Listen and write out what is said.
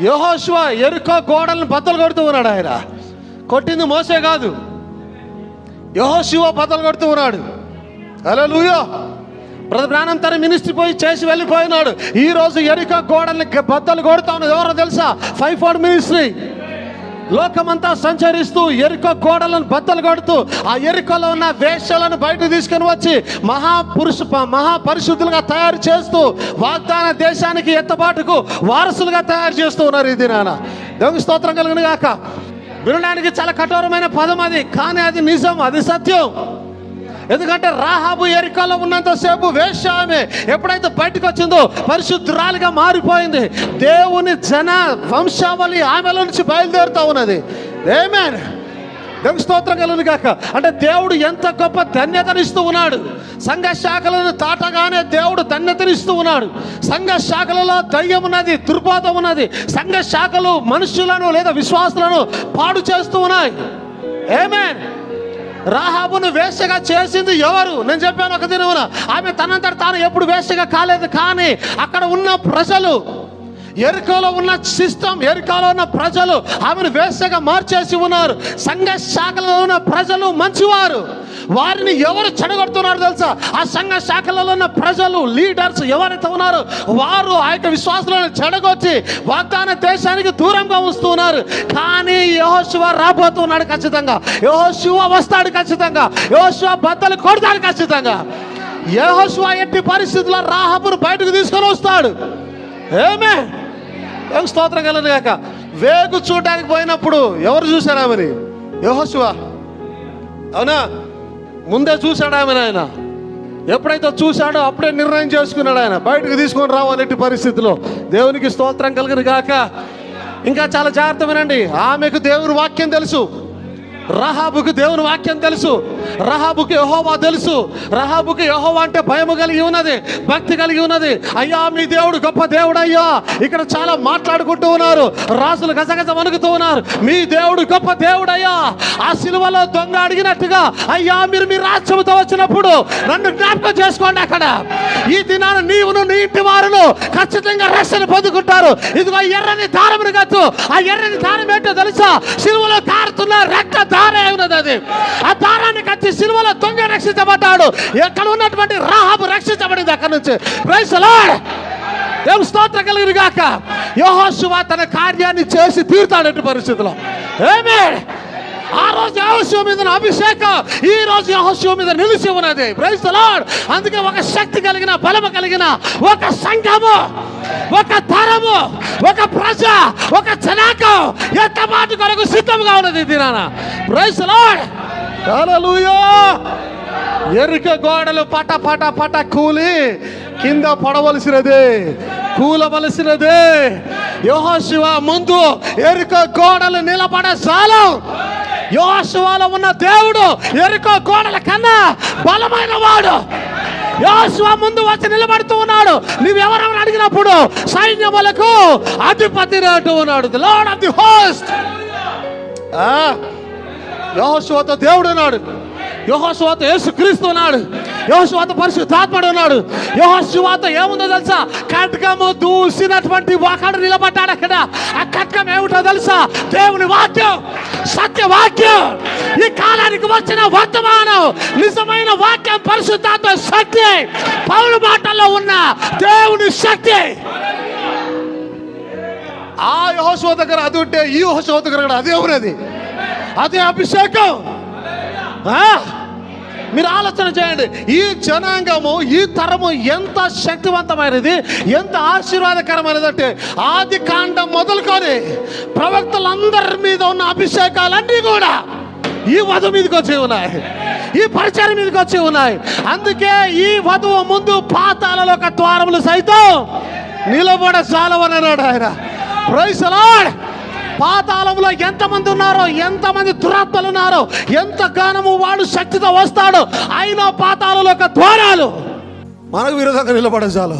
యహోశివ ఎరుకో గోడలను బద్దలు కొడుతూ ఉన్నాడు ఆయన. కొట్టింది మోసే కాదు. యహోశివ బద్దలు కొడుతూ ఉన్నాడు. హలో లూయో ప్రాణం తన మినిస్ట్రీ పోయి చేసి వెళ్ళిపోయినాడు. ఈ రోజు ఎరుక గోడల్ని బద్దలు కొడుతా ఉన్నది ఎవరో తెలుసా? Five four ministry. లోకమంతా సంచరిస్తూ ఎరుక గోడలను బద్దలు కొడుతూ ఆ ఎరుకలో ఉన్న వేషాలను బయట తీసుకొని వచ్చి మహాపురుషు ప- మహాపరిశుద్ధులుగా తయారు చేస్తూ వాగ్దాన దేశానికి ఎత్తబాటుకు వారసులుగా తయారు చేస్తూ ఉన్నారు ఇది నాన్న దేవుని స్తోత్రం కలిగిన గాక. వినడానికి చాలా కఠోరమైన పదం అది కానీ అది నిజం అది సత్యం. ఎందుకంటే రాహాబు ఎరికలో ఉన్నంతసేపు వేష ఆమె ఎప్పుడైతే బయటకు వచ్చిందో పరిశుద్ధురాలుగా మారిపోయింది. దేవుని జన వంశావళి ఆమెలో నుంచి బయలుదేరుతా ఉన్నది. ఏమేన్ దేవుని స్తోత్రం కలుగును కాక అంటే దేవుడు ఎంత గొప్ప ధన్యతనిస్తూ ఉన్నాడు. సంఘ శాఖలను తాటగానే దేవుడు ధన్యతనిస్తూ ఉన్నాడు. సంఘ శాఖలలో దయ్యం ఉన్నది దుర్బోధం ఉన్నది. సంఘ శాఖలు మనుషులను లేదా విశ్వాసులను పాడు చేస్తూ ఉన్నాయి. ఏమేన్ రాహాబును వేషగా చేసింది ఎవరు? నేను చెప్పాను ఒక దినమున. ఆమె తనంతట తాను ఎప్పుడు వేషగా కాలేదు కానీ అక్కడ ఉన్న ప్రజలు ఎరుకలో ఉన్న సిస్టమ్ ఎరుకలో ఉన్న ప్రజలు ఆమెను వేశ్యగా మార్చేసి ఉన్నారు. సంఘ శాఖలో ఉన్న ప్రజలు మంచివారు. వారిని ఎవరు చెడగొడుతున్నారు తెలుసా? ఆ సంఘ శాఖలలో ఉన్న ప్రజలు లీడర్స్ ఎవరైతే ఉన్నారో వారు ఆ యొక్క విశ్వాసాలను చెడగొచ్చి వాగ్దాన దేశానికి దూరంగా వస్తున్నారు కానీ యహోశివ రాబోతున్నాడు ఖచ్చితంగా. యహోశివ వస్తాడు ఖచ్చితంగా. యహోశివ బద్దలు కొడతాడు ఖచ్చితంగా. యహోశివ ఎట్టి పరిస్థితుల్లో రాహబును బయటకు తీసుకొని వస్తాడు. ఏమే స్తోత్రం కలను కాక. వేగు చూడడానికి పోయినప్పుడు ఎవరు చూశారు ఆమెని? యహోశివ అవునా? ముందే చూశాడు ఆమె ఆయన. ఎప్పుడైతే చూశాడో అప్పుడే నిర్ణయం చేసుకున్నాడు ఆయన. బయటకు తీసుకొని రావాలట్టి పరిస్థితిలో. దేవునికి స్తోత్రం కలిగిన కాక ఇంకా చాలా జాగ్రత్త వినండి. ఆమెకు దేవుని వాక్యం తెలుసు. రహాబుకు దేవుని వాక్యం తెలుసు. రహాబుకు యహోవా తెలుసు. రహాబుకి యహోవా అంటే భయము కలిగి ఉన్నది భక్తి కలిగి ఉన్నది. అయ్యా మీ దేవుడు గొప్ప దేవుడు అయ్యా ఇక్కడ చాలా మాట్లాడుకుంటూ ఉన్నారు. రాజులు గజగజ వణుకుతూ ఉన్నారు. మీ దేవుడు గొప్ప దేవుడు అయ్యా ఆ సిలువలో దొంగ అడిగినట్టుగా అయ్యా మీరు మీ రాజ్యముతో వచ్చినప్పుడు నన్ను జ్ఞాపకం అక్కడ. ఈ దినాన నీవును నీ ఇంటి వారును ఖచ్చితంగా రక్షణ పొందుకుంటారు. ఇదిగో ఎర్రని దారమును కట్టు ఆ ఎర్రని దారం ఏంటో తెలుసా? సిలువలో దారుతున్న రక్త దార ఉన్నది అది. ఆ దారాన్ని కచ్చి సిలువలో దొంగ రక్షించబడ్డాడు. ఎక్కడ ఉన్నటువంటి రాహాబు రక్షించబడింది అక్కడ నుంచి. ప్రైజ్ లార్డ్ దేవుని స్తోత్రం కలిగిన గాక. యోహోశువ తన కార్యాన్ని చేసి తీరుతాడటి పరిస్థితిలో. ఏమే ఆ రోజు యహోశివ మీద అభిషేకం ఈ రోజు యహోశివ మీద నిలిచి ఉన్నది. ప్రైజ్ లార్డ్ అందుకే ఒక శక్తి కలిగిన బలము కలిగిన ఒక సంఘము ఒక తరము ఒక ప్రజ ఒక జనాకం ఎంత మాట కొరకు సిద్ధంగా ఉన్నది దినాన. ప్రైజ్ లార్డ్ ఎరుక గోడలు పట పట పట కూలి కింద పడవలసినదే కూలవలసినదే. శివ ముందు ఎరుక గోడలు నిలబడ సాలం యోశువాలో ఉన్న దేవుడు ఎరుక గోడల కన్నా బలమైన వాడు. యోశువ ముందు వచ్చి నిలబడుతూ ఉన్నాడు. నువ్వెవరెవరు అడిగినప్పుడు సైన్యములకు అధిపతి అంటూ ఉన్నాడు. లార్డ్ ఆఫ్ ది హోస్ట్ యహోశువతో దేవుడు ఉన్నాడు. యహోశువతో యేసు క్రీస్తు ఉన్నాడు. యహోశువతో పరిశుద్ధాత్మడు ఉన్నాడు. యహోశువతో ఏముందో తెలుసా? ఖడ్గము దూసినటువంటి వాకాడు నిలబడ్డాడు అక్కడ. ఆ ఖడ్గం ఏమిటో తెలుసా? దేవుని వాక్యం సత్య వాక్యం ఈ కాలానికి వచ్చిన వర్తమానం నిజమైన వాక్యం పరిశుద్ధాత్మ శక్తి. పౌరు మాటల్లో ఉన్న దేవుని శక్తి. ఆ యహోశువ దగ్గర అది ఉంటే ఈ యహోశువ దగ్గర కూడా అదే ఉన్నది. అదే అభిషేకం. ఆ? మీరు ఆలోచన చేయండి. ఈ జనాంగము ఈ తరము ఎంత శక్తివంతమైనది ఎంత ఆశీర్వాదకరమైనది అంటే ఆది కాండం మొదలుకొని ప్రవక్తలందరి మీద ఉన్న అభిషేకాలన్నీ కూడా ఈ వధు మీదకి వచ్చి ఉన్నాయి. ఈ పరిచయం మీదకి వచ్చి ఉన్నాయి. అందుకే ఈ వధువు ముందు పాతాలలో ఒక ద్వారములు సైతం నిలబడ చాలవనన్నాడు ఆయన ప్రైస్ లార్డ్ పాతాళంలో ఎంతమంది ఉన్నారో ఎంతమంది దురాత్మలు ఉన్నారో ఎంత గానము వాడు శక్తితో వస్తాడో అయినా పాతాళంలో ఒక ద్వారాలు. మనకు విరోధంగా నిలబడచాలు